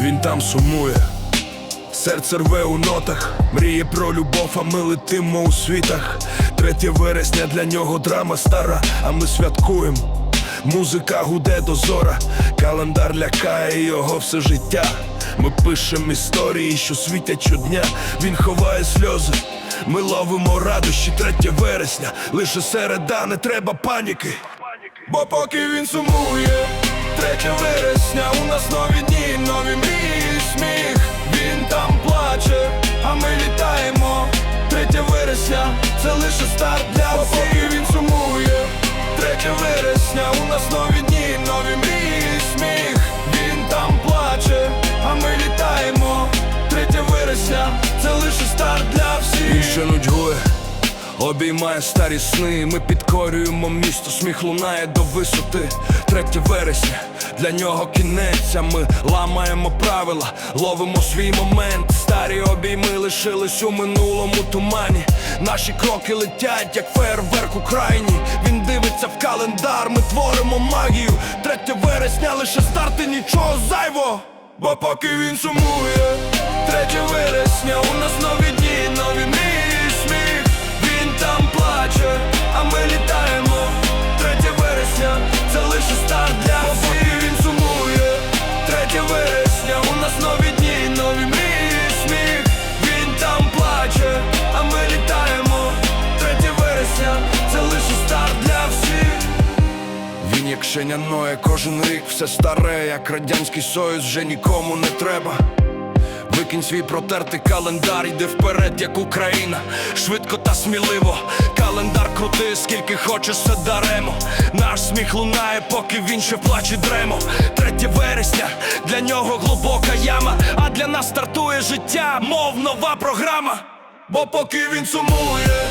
він там сумує. Серце рве у нотах, мріє про любов, а ми летимо у світах. 3 вересня для нього драма стара, а ми святкуємо. Музика гуде до зора, календар лякає його все життя. Ми пишемо історії, що світять щодня. Він ховає сльози. Ми ловимо радощі 3 вересня. Лише середа, не треба паніки. Бо поки він сумує, 3 вересня, у нас нові дні, нові мрії, і сміх. Він там плаче, а ми літаємо. 3 вересня, це лише старт для всіх. Він сумує, 3 вересня, у нас нові дні, нові мрії, і сміх. Він там плаче, а ми літаємо. 3 вересня, це лише старт для всіх. Він ще нудьгує. Обіймає старі сни, ми підкорюємо місто, сміх лунає до висоти. 3 вересня, для нього кінець, а ми ламаємо правила, ловимо свій момент. Старі обійми лишились у минулому тумані. Наші кроки летять, як фейерверк у крайні. Він дивиться в календар, ми творимо магію. 3 вересня, лише старти, нічого зайвого. Бо поки він сумує, 3 вересня, у нас щеня ноє, кожен рік все старе, як радянський союз, вже нікому не треба. Викинь свій протертий календар, йди вперед, як Україна, швидко та сміливо. Календар крути, скільки хочеш, все даремо. Наш сміх лунає, поки він ще плаче дремо. 3 вересня, для нього глибока яма, а для нас стартує життя, мов нова програма. Бо поки він сумує,